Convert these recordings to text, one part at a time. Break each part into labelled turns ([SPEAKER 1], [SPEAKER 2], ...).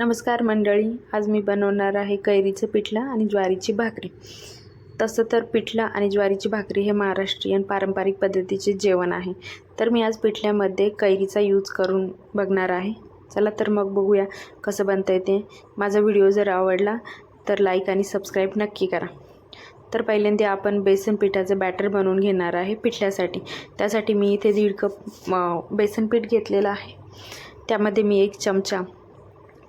[SPEAKER 1] नमस्कार मंडळी आज मी बनवणार आहे कैरीचं पिठलं आणि ज्वारीची भाकरी. तसं तर पिठलं आणि ज्वारीची भाकरी हे महाराष्ट्रीयन पारंपरिक पद्धतीचे जेवण आहे. तर मी आज पिठल्यामध्ये कैरीचा यूज करून बघणार आहे. चला तर मग बघूया कसं बनता येते माझा व्हिडिओ जर आवडला तर लाईक आणि सबस्क्राईब नक्की करा. तर पहिल्यांदा आपण बेसन पिठाचं बॅटर बनवून घेणार आहे पिठल्यासाठी. त्यासाठी मी इथे दीड कप बेसन पीठ घेतलेलं आहे. त्यामध्ये मी एक चमचा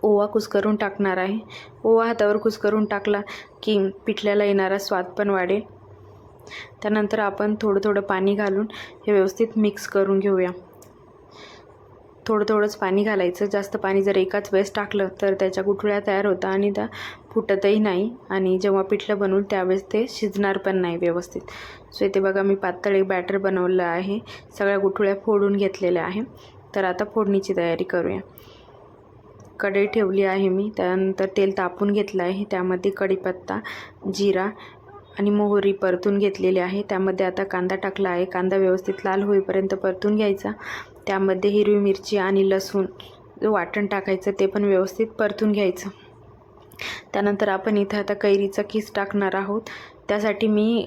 [SPEAKER 1] ओवा कुस्करून टाकणार आहे. ओवा हातावर कुस्करून टाकला की पिठल्याला येणारा स्वाद पण वाढेल. त्यानंतर आपण थोडं थोडं पाणी घालून हे व्यवस्थित मिक्स करून घेऊया. थोडं थोडंच पाणी घालायचं. जास्त पाणी जर एकाच वेळेस टाकलं तर त्याच्या गुठळ्या तयार होतात आणि त्या फुटतही नाही आणि जेव्हा पिठलं बनवून त्यावेळेस ते शिजणार पण नाही व्यवस्थित. सो इथे बघा मी पातळ एक बॅटर बनवलं आहे. सगळ्या गुठळ्या फोडून घेतलेल्या आहे. तर आता फोडणीची तयारी करूया. कढई ठेवली आहे मी. त्यानंतर तेल तापून घेतलं आहे. त्यामध्ये कढीपत्ता जिरा आणि मोहरी परतून घेतलेली आहे. त्यामध्ये आता कांदा टाकला आहे. कांदा व्यवस्थित लाल होईपर्यंत परतून घ्यायचा. त्यामध्ये हिरवी मिरची आणि लसूण वाटण टाकायचं. ते पण व्यवस्थित परतून घ्यायचं. त्यानंतर आपण इथं आता कैरीचा किस टाकणार आहोत. त्यासाठी मी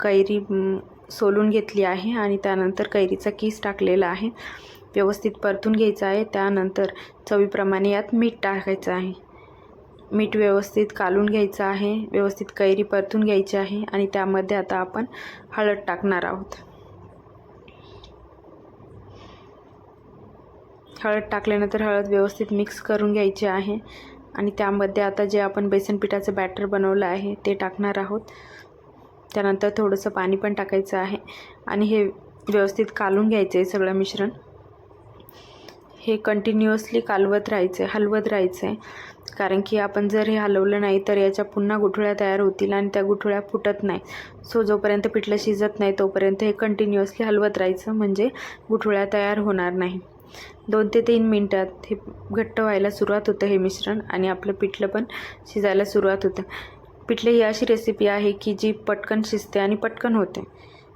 [SPEAKER 1] कैरी सोलून घेतली आहे आणि त्यानंतर कैरीचा किस टाकलेला आहे. व्यवस्थित परतून घ्यायचं आहे. त्यानंतर चवीप्रमाणे यात मीठ टाकायचं आहे. मीठ व्यवस्थित कालून घ्यायचं आहे. व्यवस्थित कैरी परतून घ्यायची आहे आणि त्यामध्ये आता आपण हळद टाकणार आहोत. हळद टाकल्यानंतर हळद व्यवस्थित मिक्स करून घ्यायची आहे आणि त्यामध्ये आता जे आपण बेसन पिठाचं बॅटर बनवलं आहे ते टाकणार आहोत. त्यानंतर थोडंसं पाणी पण टाकायचं आहे आणि हे व्यवस्थित कालून घ्यायचं आहे सगळं मिश्रण. हे कंटिन्युअसली कालवत राहायचं आहे हलवत राहायचं. आहे कारण की आपण जर हे हलवलं नाही तर याच्या पुन्हा गुठळ्या तयार होतील आणि त्या गुठळ्या फुटत नाही. सो जोपर्यंत पिठलं शिजत नाही तोपर्यंत हे कंटिन्युअसली हलवत राहायचं म्हणजे गुठळ्या तयार होणार नाही. दोन ते तीन मिनटात हे घट्ट व्हायला सुरुवात होतं हे मिश्रण आणि आपलं पिठलं पण शिजायला सुरुवात होतं. पिठलं ही अशी रेसिपी आहे की जी पटकन शिजते आणि पटकन होते.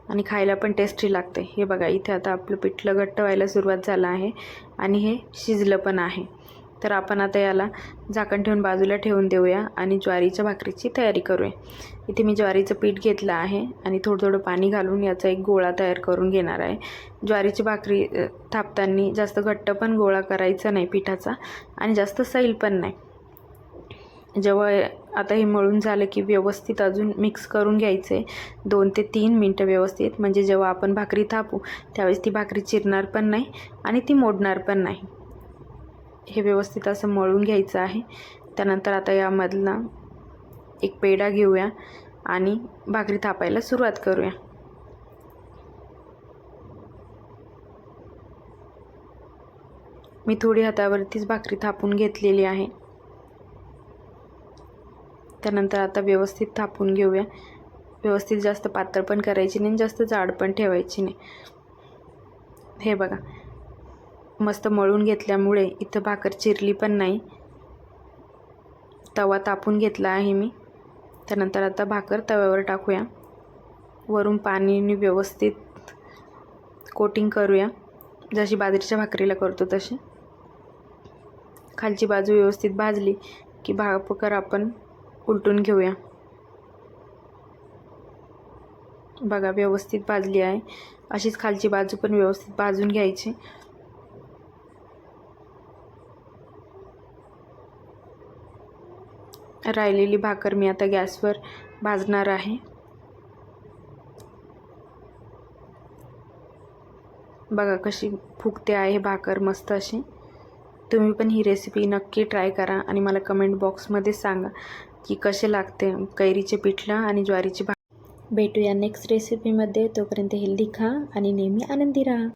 [SPEAKER 1] आणि खायला पण टेस्टी लागते. हे बघा इथे आता आपलं पिठलं घट्ट व्हायला सुरुवात झालं आहे आणि हे शिजलं पण आहे. तर आपण आता याला झाकण ठेवून बाजूला ठेवून देऊया आणि ज्वारीच्या भाकरीची तयारी करूया. इथे मी ज्वारीचं पीठ घेतलं आहे आणि थोडं थोडं पाणी घालून याचा एक गोळा तयार करून घेणार आहे. ज्वारीची भाकरी थापताना जास्त घट्ट पण गोळा करायचा नाही पिठाचा आणि जास्त सैल पण नाही. जेव्हा आता हे मळून झालं की व्यवस्थित अजून मिक्स करून घ्यायचं. आहे दोन ते तीन मिनटं व्यवस्थित. म्हणजे जेव्हा आपण भाकरी थापू त्यावेळेस ती भाकरी चिरणार पण नाही आणि ती मोडणार पण नाही. हे व्यवस्थित असं मळून घ्यायचं आहे. त्यानंतर आता यामधला एक पेढा घेऊया आणि भाकरी थापायला सुरुवात करूया. मी थोडी हातावरतीच भाकरी थापून घेतलेली आहे. त्यानंतर आता व्यवस्थित थापून घेऊया. व्यवस्थित जास्त पातळ पण करायची नाही जास्त जाड पण ठेवायची नाही. हे बघा. मस्त मळून घेतल्यामुळे इथं भाकर चिरली पण नाही. तवा तापून घेतला आहे मी. त्यानंतर आता भाकर तव्यावर टाकूया. वरून पाणीने व्यवस्थित कोटिंग करूया. जशी बाजरीच्या भाकरीला करतो तशी. खालची बाजू व्यवस्थित भाजली की भाकर आपण उलटून घेऊया. बघा व्यवस्थित भाजली आहे. अशीच खालची बाजू पण व्यवस्थित भाजून घ्यायची. राहिलेली भाकर मी आता गॅसवर भाजणार आहे. बघा कशी फुगते आहे भाकर मस्त अशी. तुम्ही पण ही रेसिपी नक्की ट्राय करा आणि मला कमेंट बॉक्समध्ये सांगा. की कसे लागते? कैरीचे पिठलं आणि ज्वारीची भा भेटूया नेक्स्ट रेसिपीमध्ये तोपर्यंत हेल्दी खा आणि नेहमी आनंदी राहा.